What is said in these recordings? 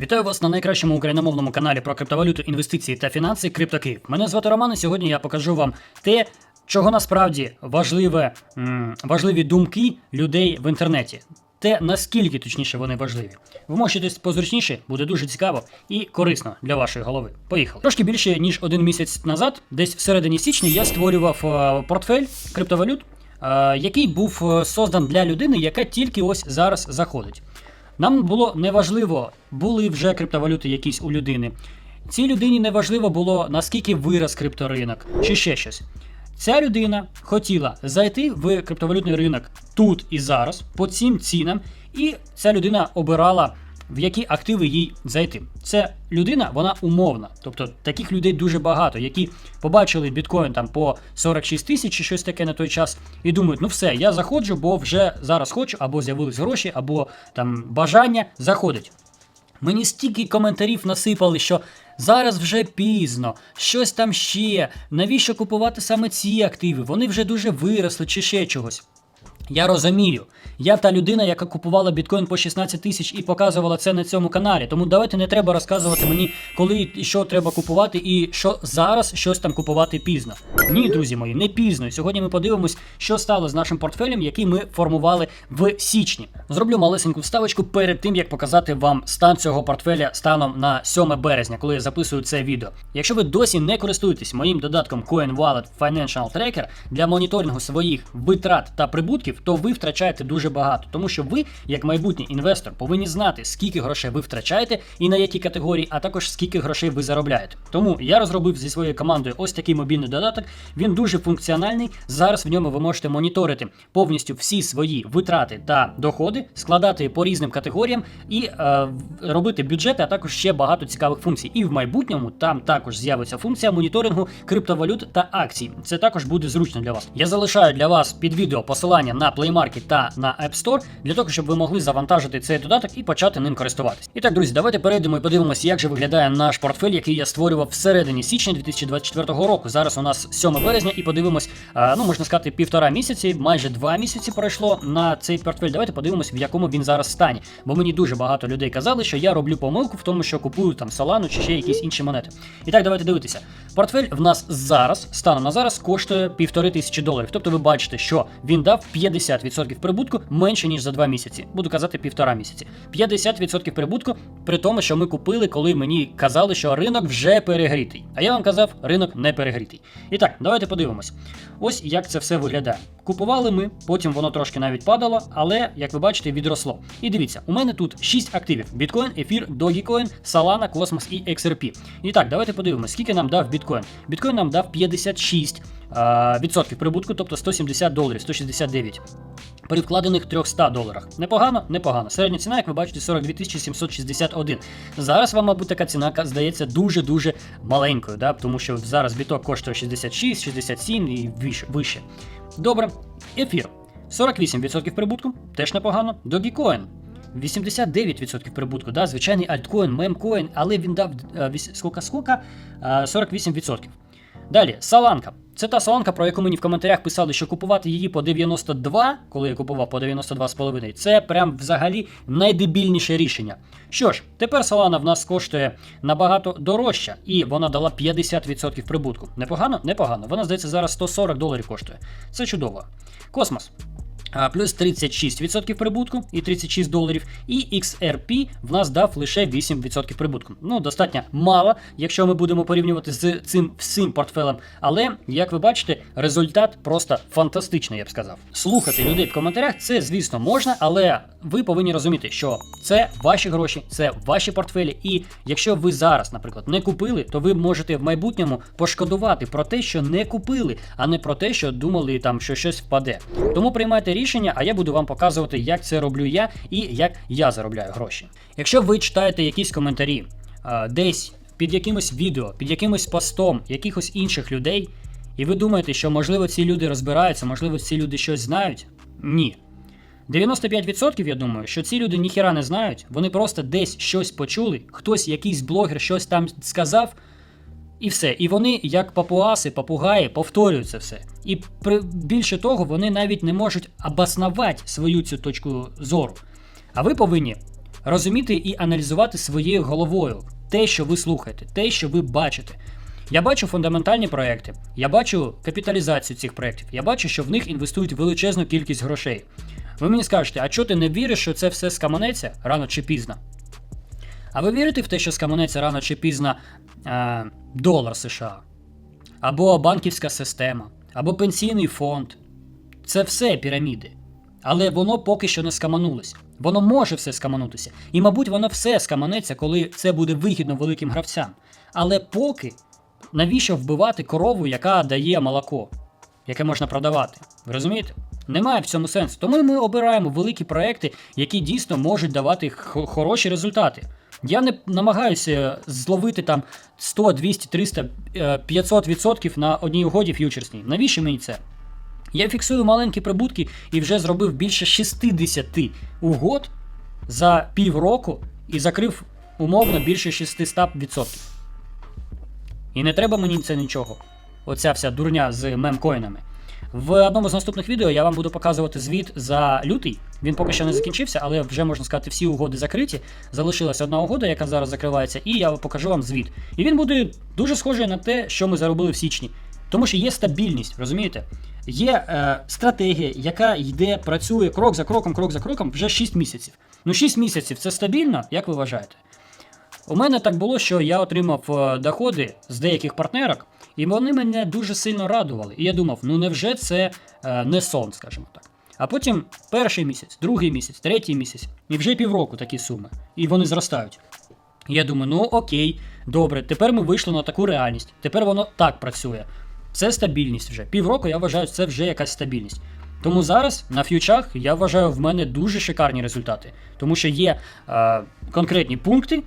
Вітаю вас на найкращому україномовному каналі про криптовалюту, інвестиції та фінанси CryptoKiv. Мене звати Роман, і сьогодні я покажу вам те, чого насправді важливе, важливі думки людей в інтернеті. Те, наскільки точніше вони важливі. Вмощитись позручніше, буде дуже цікаво і корисно для вашої голови. Поїхали. Трошки більше ніж один місяць назад, десь всередині січня, я створював е, портфель криптовалют, е, який був е, создан для людини, яка тільки ось зараз заходить. Нам було неважливо, були вже криптовалюти якісь у людини. Цій людині не важливо було, наскільки вираз крипторинок, чи ще щось. Ця людина хотіла зайти в криптовалютний ринок тут і зараз, по цим цінам, і ця людина обирала, в які активи їй зайти. Це людина, вона умовна. Тобто таких людей дуже багато, які побачили біткоін там по 46 тисяч чи щось таке на той час, і думають, ну все, я заходжу, бо вже зараз хочу, або з'явились гроші, або там бажання заходить. Мені стільки коментарів насипали, що зараз вже пізно, щось там ще. Навіщо купувати саме ці активи? Вони вже дуже виросли чи ще чогось. Я розумію. Я та людина, яка купувала біткоін по 16 тисяч і показувала це на цьому каналі. Тому давайте не треба розказувати мені, коли і що треба купувати, і що зараз щось там купувати пізно. Ні, друзі мої, не пізно. Сьогодні ми подивимось, що стало з нашим портфелем, який ми формували в січні. Зроблю малесеньку вставочку перед тим, як показати вам стан цього портфеля станом на 7 березня, коли я записую це відео. Якщо ви досі не користуєтесь моїм додатком Coin Wallet Financial Tracker для моніторингу своїх витрат та прибутків, то ви втрачаєте дуже багато, тому що ви, як майбутній інвестор, повинні знати, скільки грошей ви втрачаєте і на які категорії, а також скільки грошей ви заробляєте. Тому я розробив зі своєю командою ось такий мобільний додаток. Він дуже функціональний. Зараз в ньому ви можете моніторити повністю всі свої витрати та доходи, складати по різним категоріям і е, робити бюджети, а також ще багато цікавих функцій. І в майбутньому там також з'явиться функція моніторингу криптовалют та акцій. Це також буде зручно для вас. Я залишаю для вас під відео посилання на Play Market та на App Store для того, щоб ви могли завантажити цей додаток і почати ним користуватись. І так, друзі, давайте перейдемо і подивимося, як же виглядає наш портфель, який я створював всередині січня 2024 року. Зараз у нас 7 березня, і подивимось, ну можна сказати, півтора місяці, майже два місяці пройшло на цей портфель. Давайте подивимось, в якому він зараз стані. Бо мені дуже багато людей казали, що я роблю помилку в тому, що купую там Solana чи ще якісь інші монети. І так, давайте дивитися. Портфель в нас зараз, станом на зараз, коштує півтори тисячі доларів. Тобто ви бачите, що він дав 50% прибутку менше ніж за два місяці. Буду казати півтора місяці. 50% прибутку, при тому, що ми купили, коли мені казали, що ринок вже перегрітий. А я вам казав, ринок не перегрітий. І так, давайте подивимось. Ось як це все виглядає. Купували ми, потім воно трошки навіть падало, але, як ви бачите, відросло. І дивіться, у мене тут 6 активів: біткоін, ефір, Dogecoin, Solana, Cosmos і XRP. І так, давайте подивимось, скільки нам дав біткоін. Біткоін нам дав 56 а, відсотків прибутку, тобто 170 доларів, 169. При вкладених 300 доларах. Непогано, непогано. Середня ціна, як ви бачите, 42 761. Зараз вам, мабуть, така ціна здається дуже-дуже маленькою, да? тому що зараз біток коштує 66, 67 і вище. Добре. Ефір. 48% прибутку, теж непогано. Dogecoin. 89% прибутку, да, звичайний альткоін, мемкоін, але він дав е, скільки, скільки? Е, 48%. Далі, Саланка. Це та саланка, про яку мені в коментарях писали, що купувати її по 92, коли я купував по 92,5, це прям взагалі найдебільніше рішення. Що ж, тепер салана в нас коштує набагато дорожча, і вона дала 50% прибутку. Непогано? Непогано. Вона, здається, зараз 140 доларів коштує. Це чудово. Космос. Плюс 36% прибутку і 36 доларів. І XRP в нас дав лише 8% прибутку. Ну, достатньо мало, якщо ми будемо порівнювати з цим всім портфелем. Але, як ви бачите, результат просто фантастичний, я б сказав. Слухати людей в коментарях це, звісно, можна, але ви повинні розуміти, що це ваші гроші, це ваші портфелі. І якщо ви зараз, наприклад, не купили, то ви можете в майбутньому пошкодувати про те, що не купили, а не про те, що думали там, що щось впаде. Тому приймайте рішення, а я буду вам показувати, як це роблю я і як я заробляю гроші. Якщо ви читаєте якісь коментарі а, десь під якимось відео, під якимось постом якихось інших людей, і ви думаєте, що можливо ці люди розбираються, можливо, ці люди щось знають? Ні. 95% я думаю, що ці люди ніхіра не знають, вони просто десь щось почули, хтось, якийсь блогер щось там сказав, і все. І вони, як папуаси, папугаї, повторюють це все. І при, більше того, вони навіть не можуть обоснувати свою цю точку зору. А ви повинні розуміти і аналізувати своєю головою те, що ви слухаєте, те, що ви бачите. Я бачу фундаментальні проекти, я бачу капіталізацію цих проєктів, я бачу, що в них інвестують величезну кількість грошей. Ви мені скажете, а чого ти не віриш, що це все скаманеться рано чи пізно? А ви вірите в те, що скаманеться рано чи пізно долар США? Або банківська система, або пенсійний фонд? Це все піраміди. Але воно поки що не скаманулось. Воно може все скаманутися. І, мабуть, воно все скаманеться, коли це буде вигідно великим гравцям. Але поки навіщо вбивати корову, яка дає молоко, яке можна продавати? Ви розумієте? Немає в цьому сенсу. Тому ми обираємо великі проекти, які дійсно можуть давати хороші результати. Я не намагаюся зловити там 100, 200, 300, е, 500 відсотків на одній угоді ф'ючерсній. Навіщо мені це? Я фіксую маленькі прибутки і вже зробив більше 60 угод за півроку і закрив умовно більше 600%. І не треба мені це нічого. Оця вся дурня з мемкоїнами. В одному з наступних відео я вам буду показувати звіт за лютий. Він поки що не закінчився, але вже можна сказати, всі угоди закриті. Залишилася одна угода, яка зараз закривається, і я покажу вам звіт. І він буде дуже схожий на те, що ми заробили в січні. Тому що є стабільність, розумієте? Є е, стратегія, яка йде, працює крок за кроком, крок за кроком вже 6 місяців. Ну, 6 місяців це стабільно, як ви вважаєте? У мене так було, що я отримав е, доходи з деяких партнерок, і вони мене дуже сильно радували. І я думав, ну невже це е, не сон, скажімо так. А потім перший місяць, другий місяць, третій місяць, і вже півроку такі суми. І вони зростають. Я думаю, ну окей, добре, тепер ми вийшли на таку реальність. Тепер воно так працює. Це стабільність вже. Півроку я вважаю, це вже якась стабільність. Тому зараз на ф'ючах я вважаю в мене дуже шикарні результати, тому що є е, конкретні пункти,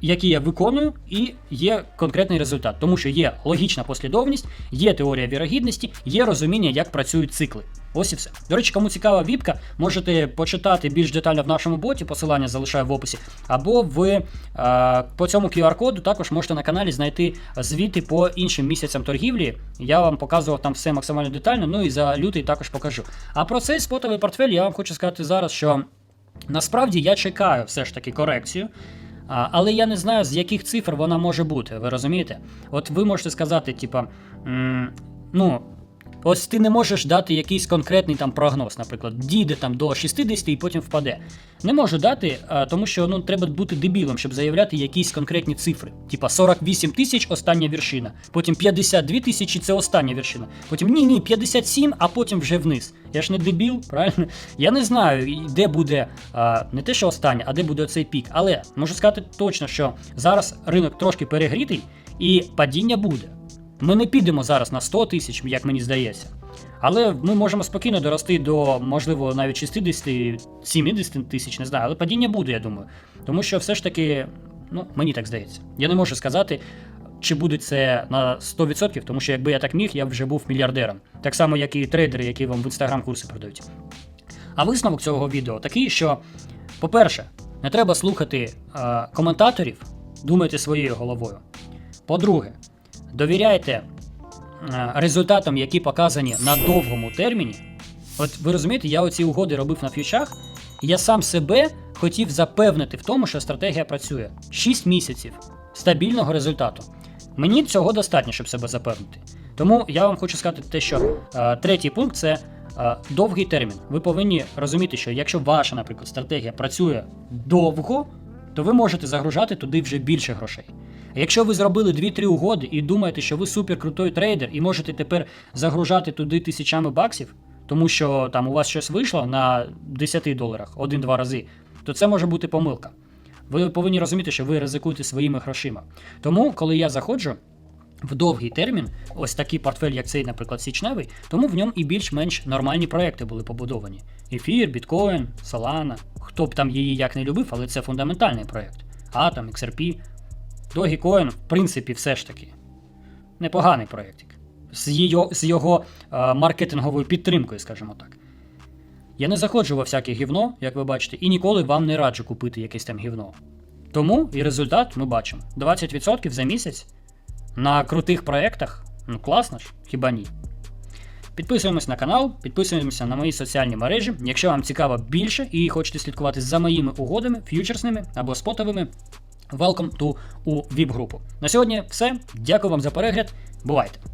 які я виконую, і є конкретний результат, тому що є логічна послідовність, є теорія вірогідності, є розуміння, як працюють цикли. Ось і все. До речі, кому цікава віпка, можете почитати більш детально в нашому боті, посилання залишаю в описі, або ви е, по цьому QR-коду також можете на каналі знайти звіти по іншим місяцям торгівлі. Я вам показував там все максимально детально, ну і за лютий також покажу. А про цей спотовий портфель я вам хочу сказати зараз, що насправді я чекаю все ж таки корекцію. Але я не знаю, з яких цифр вона може бути, ви розумієте? От ви можете сказати, типа, ну, ось ти не можеш дати якийсь конкретний там прогноз, наприклад, дійде там до 60 і потім впаде. Не можу дати, тому що ну, треба бути дебілом, щоб заявляти якісь конкретні цифри. Типа 48 тисяч остання вершина, потім 52 тисячі це остання вершина. Потім ні, ні, 57, а потім вже вниз. Я ж не дебіл, правильно? Я не знаю, де буде не те, що останнє, а де буде цей пік. Але можу сказати точно, що зараз ринок трошки перегрітий і падіння буде. Ми не підемо зараз на 100 тисяч, як мені здається. Але ми можемо спокійно дорости до, можливо, навіть 60-70 тисяч, не знаю, але падіння буде, я думаю. Тому що все ж таки, ну, мені так здається. Я не можу сказати, чи буде це на 100%, тому що якби я так міг, я б вже був мільярдером. Так само, як і трейдери, які вам в інстаграм курси продають. А висновок цього відео такий, що, по-перше, не треба слухати е, коментаторів, думайте своєю головою. По-друге, довіряйте е, результатам, які показані на довгому терміні. От ви розумієте, я оці угоди робив на фьючах, і я сам себе хотів запевнити в тому, що стратегія працює 6 місяців стабільного результату. Мені цього достатньо, щоб себе запевнити. Тому я вам хочу сказати те, що е, третій пункт це е, довгий термін. Ви повинні розуміти, що якщо ваша, наприклад, стратегія працює довго, то ви можете загружати туди вже більше грошей. Якщо ви зробили 2-3 угоди і думаєте, що ви суперкрутой трейдер і можете тепер загружати туди тисячами баксів, тому що там у вас щось вийшло на 10 доларах один-два рази, то це може бути помилка. Ви повинні розуміти, що ви ризикуєте своїми грошима. Тому, коли я заходжу в довгий термін, ось такий портфель, як цей, наприклад, січневий, тому в ньому і більш-менш нормальні проекти були побудовані. Ефір, біткоін, Solana, хто б там її як не любив, але це фундаментальний проект. Atom, XRP. Dogecoin, в принципі, все ж таки непоганий проєктик. З його, з його е, маркетинговою підтримкою, скажімо так. Я не заходжу во всяке гівно, як ви бачите, і ніколи вам не раджу купити якесь там гівно. Тому і результат ми бачимо: 20% за місяць на крутих проєктах. Ну класно ж, хіба ні? Підписуємось на канал, підписуємося на мої соціальні мережі. Якщо вам цікаво більше і хочете слідкувати за моїми угодами, ф'ючерсними або спотовими, welcome to у VIP-групу. На сьогодні все. Дякую вам за перегляд. Бувайте!